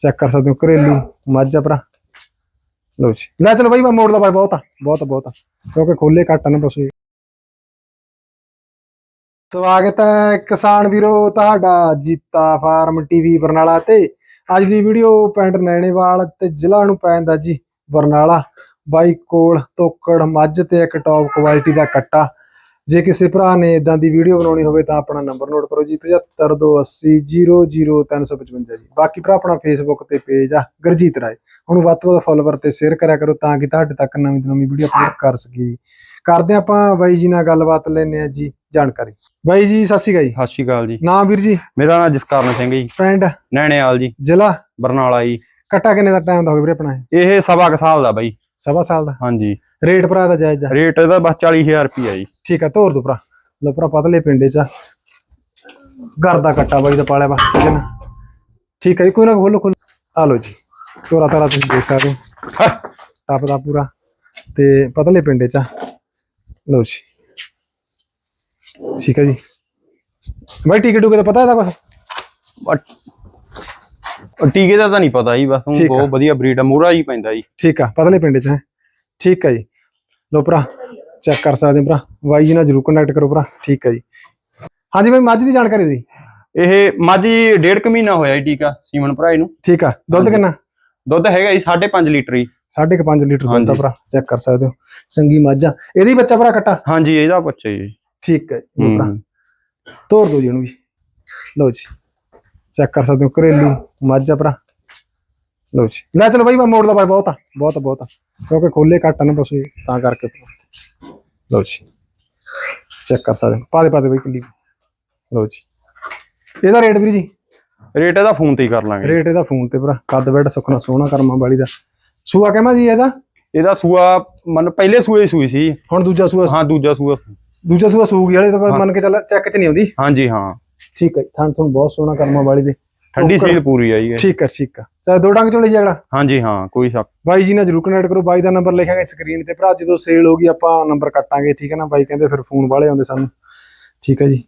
Check ਕਰ ਸਕਦੇ ਹੋ ਘਰੇਲੂ ਮੱਝ ਆ ਭਰਾ। ਲਓ ਜੀ। ਲੈ ਚਲੋ ਬਾਈ ਮੈਂ ਮੋੜ ਬਾਈ ਬਹੁਤ ਆ ਬਹੁਤ ਆ, ਬਹੁਤ ਆ। ਕਿਉਂਕਿ ਖੋਲੇ ਘੱਟ ਆ ਪਸ਼ੂ। ਸਵਾਗਤ ਹੈ ਕਿਸਾਨ ਵੀਰੋ ਤੁਹਾਡਾ ਜੀਤਾ ਫਾਰਮ ਟੀਵੀ ਬਰਨਾਲਾ ਤੇ। ਅੱਜ ਦੀ ਵੀਡੀਓ ਪਿੰਡ ਨੈਣੇਵਾਲ ਤੇ ਜ਼ਿਲ੍ਹਾ ਨੂੰ ਪੈਂਦਾ ਜੀ ਬਰਨਾਲਾ। ਬਾਈ ਕੋਲ ਤੋਕੜ ਮੱਝ ਤੇ ਇੱਕ ਟੌਪ ਕੁਆਲਿਟੀ ਦਾ ਕੱਟਾ। ਜੇ ਕਿਸੇ ਭਰਾ ਨੇ ਇਦਾਂ ਦੀ ਵੀਡੀਓ ਬਣਾਉਣੀ ਹੋਵੇ ਤਾਂ ਆਪਣਾ ਨੰਬਰ ਨੋਟ ਕਰੋ ਜੀ 7528000355 ਜੀ। ਬਾਕੀ ਭਰਾ ਆਪਣਾ ਫੇਸਬੁੱਕ ਤੇ ਪੇਜ ਆ ਗੁਰਜੀਤ ਰਾਏ। ਹੁਣ ਵੱਧ ਤੋਂ ਵੱਧ ਫੋਲੋਵਰ ਤੇ ਸ਼ੇਅਰ ਕਰਿਆ ਕਰੋ ਤਾਂ ਕਿ ਤੁਹਾਡੇ ਤੱਕ ਨਵੀਂ ਤੋਂ ਨਵੀਂ ਵੀਡੀਓ ਅਪਲੋਡ ਕਰ ਸਕੀਏ ਜੀ। ਕਰਦੇ ਆਪਾਂ ਬਾਈ ਜੀ ਨਾਲ ਗੱਲਬਾਤ ਲੈਣੇ ਆ ਜੀ ਜਾਣਕਾਰੀ। ਬਾਈ ਜੀ ਸਤਿ ਸ਼੍ਰੀ ਅਕਾਲ ਜੀ। ਸਤਿ ਸ਼੍ਰੀ ਅਕਾਲ ਜੀ। ਨਾਮ ਵੀਰ ਜੀ? ਮੇਰਾ ਨਾਮ ਜਸਕਰਨ ਸਿੰਘ ਜੀ। ਪਿੰਡ? ਨੈਣੇਵਾਲ ਜੀ। ਜ਼ਿਲ੍ਹਾ? ਬਰਨਾਲਾ ਜੀ। ਕੱਟਾ ਕਿੰਨੇ ਦਾ ਟਾਈਮ ਦਾ ਹੋਵੇ ਵੀਰੇ ਆਪਣਾ ਇਹ? ਸਵਾ ਕੁ ਸਾਲ ਦਾ ਬਾਈ। ਸਵਾ ਸਾਲ ਦਾ? ਹਾਂਜੀ। ਰੇਟ ਭਰਾ ਦਾ ਜਾਇਜ਼ ਆ? ਰੇਟ ਇਹਦਾ ਬਸ 40000 ਰੁਪਿਆ ਜੀ। ਠੀਕ ਆ ਤੋਰ ਦੋ ਭਰਾ। ਲੋ ਭਰਾ ਪਤਲੇ ਪਿੰਡੇ ਚ ਆ। ਘਰ ਦਾ ਕੱਟਾ ਬਾਈ ਦਾ ਪਾਲਿਆ ਵਾ ਠੀਕ ਹੈ ਨਾ? ਠੀਕ ਹੈ ਜੀ ਕੋਈ ਨਾ ਖੋਲੋ ਖੋਲੋ। ਆ ਲੋ ਜੀ ਤੋਰਾ ਤਾਰਾ ਤੁਸੀਂ ਦੇਖ ਸਕਦੇ ਹੋ। ਟੱਪ ਦਾ ਪੂਰਾ। ਤੇ ਪਤਲੇ ਪਿੰਡੇ ਚ ਆ। ਲਓ ਜੀ। ਠੀਕ ਹੈ ਜੀ। ਬਾਈ ਟਿਕਟ ਟੁਕੇ ਦਾ ਪਤਾ ਇਹਦਾ ਉਹ ਟੀਕੇ ਦਾ ਤਾਂ ਨਹੀਂ ਪਤਾ ਜੀ ਬਸ ਆ। ਬਹੁਤ ਵਧੀਆ ਬਰੀਡ ਆ ਮੂਰਾ ਜੀ ਪੈਂਦਾ ਜੀ। ਠੀਕ ਆ ਪਤਲੇ ਪਿੰਡ ਚ ਹੈ। ਠੀਕ ਹੈ ਜੀ। ਲੋ ਭਰਾ ਚੈੱਕ ਕਰ ਸਕਦੇ ਹੋ ਭਰਾ। ਬਾਈ ਜੀ ਨਾਲ ਜਰੂਰ ਕੰਟੈਕਟ ਕਰੋ ਭਰਾ। ਠੀਕ ਹੈ ਜੀ। ਹਾਂਜੀ ਬਾਈ ਮੱਝ ਦੀ ਜਾਣਕਾਰੀ ਦੀ ਇਹ ਮੱਝ ਜੀ ਡੇਢ ਕੁ ਮਹੀਨਾ ਹੋਇਆ ਜੀ ਟੀਕਾ ਸੀਮਨ ਭਰਾਏ ਨੂੰ ਠੀਕ ਆ। ਦੁੱਧ। ਕਿੰਨਾ? ਦੁੱਧ ਹੈਗਾ ਜੀ 5.5 ਲੀਟਰ ਜੀ। ਸਾਢੇ ਕੁ 5 ਲੀਟਰ ਦੁੱਧ ਹਾਂਜੀ। ਭਰਾ। ਚੈੱਕ ਕਰ ਸਕਦੇ ਹੋ। ਚੰਗੀ ਮੱਝ ਆ। ਇਹਦੀ ਬੱਚਾ ਭਰਾ ਕੱਟਾ? ਹਾਂਜੀ ਇਹਦਾ ਬੱਚਾ ਜੀ। ਠੀਕ ਹੈ ਜੀ। ਭਰਾ। ਤੋੜ ਦੋ ਜੀ ਇਹਨੂੰ ਵੀ। ਲਓ ਜੀ। ਚੈੱਕ ਕਰ ਸਕਦੇ ਹੋ। ਘਰੇਲੂ ਮੱਝ ਆ ਭਰਾ। ਲਓ ਜੀ। ਲੈ ਚਲੋ ਬਾਈ ਮੈਂ ਮੋੜ ਦਾ ਬਾਈ ਬਹੁਤ ਆ। ਬਹੁਤ ਬਹੁਤ ਆ। ਕਿਉਂਕਿ ਖੋਲੇ ਘੱਟ ਆ ਨਾ ਪਸ਼ੂ ਤਾਂ ਕਰਕੇ। ਭਰਾ। ਲਓ ਜੀ। ਚੈੱਕ ਕਰ ਸਕਦੇ ਪਾ ਦੇ ਪਾ ਦੇ ਬਾਈ ਕਿੱਲੀ ਲਓ ਜੀ। ਇਹਦਾ ਰੇਟ ਵੀਰ ਜੀ? ਰੇਟ ਇਹਦਾ ਫੋਨ ਤੇ ਹੀ ਕਰ ਲਾਂਗੇ। ਰੇਟ ਇਹਦਾ ਫੋਨ ਤੇ ਭਰਾ। ਕੱਦ ਬੈਡ ਸੁਖਣਾ ਸੋਹਣਾ ਕਰਮਾ ਵਾਲੀ ਦਾ। ਸੂਆ ਕਹਿਮਾ ਜੀ ਇਹਦਾ? ਇਹਦਾ ਸੂਆ ਮਨ ਪਹਿਲੇ ਸੂਏ ਸੂਈ ਸੀ। ਹੁਣ ਦੂਜਾ ਸੂਆ ਹਾਂ ਦੂਜਾ ਸੂਆ। ਦੂਜਾ ਸੂਆ ਸੂਗੀ ਵਾਲੇ ਤਾਂ। ਮੰਨ ਕੇ ਚੱਲ ਚੈੱਕ ਚ ਨਹੀਂ ਆਉਂਦੀ। ਹਾਂਜੀ ਹਾਂ। ਠੀਕ ਹੈ ਥਣ ਤੁਹਾਨੂੰ ਬਹੁਤ ਸੋਹਣਾ ਕਰਮਾ ਵਾਲੀ ਦੇ। ਠੰਡੀ। ਸੀਲ ਪੂਰੀ ਆ ਜੀ ਇਹ। ਠੀਕ ਹੈ ਠੀਕ ਹੈ ਚਾਹੇ ਦੋ ਡੰਗ ਚੋਲੇ ਜਗੜਾ। ਹਾਂਜੀ ਹਾਂ ਕੋਈ ਸ਼ੱਕ। ਬਾਈ ਜੀ ਨਾਲ ਜਰੂਰ ਕਨੈਕਟ ਕਰੋ ਬਾਈ ਦਾ ਨੰਬਰ ਲਿਖਾਂਗੇ ਸਕਰੀਨ ਤੇ। ਭਰਾ ਜਦੋਂ ਸੇਲ ਹੋਗੀ ਆਪਾਂ ਨੰਬਰ ਕੱਟਾਂਗੇ ਠੀਕ ਹੈ ਨਾ? ਬਾਈ ਕਹਿੰਦੇ ਫਿਰ ਫੋਨ ਵਾਲੇ ਆਉਂਦੇ ਸਾਨੂੰ। ਠੀਕ ਹੈ ਜੀ।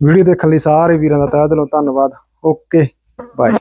ਵੀਡੀਓ ਦੇਖਣ ਲਈ ਸਾਰੇ ਵੀਰਾਂ ਦਾ ਤਹਿ ਦਿਲੋਂ ਧੰਨਵਾਦ। Okay bye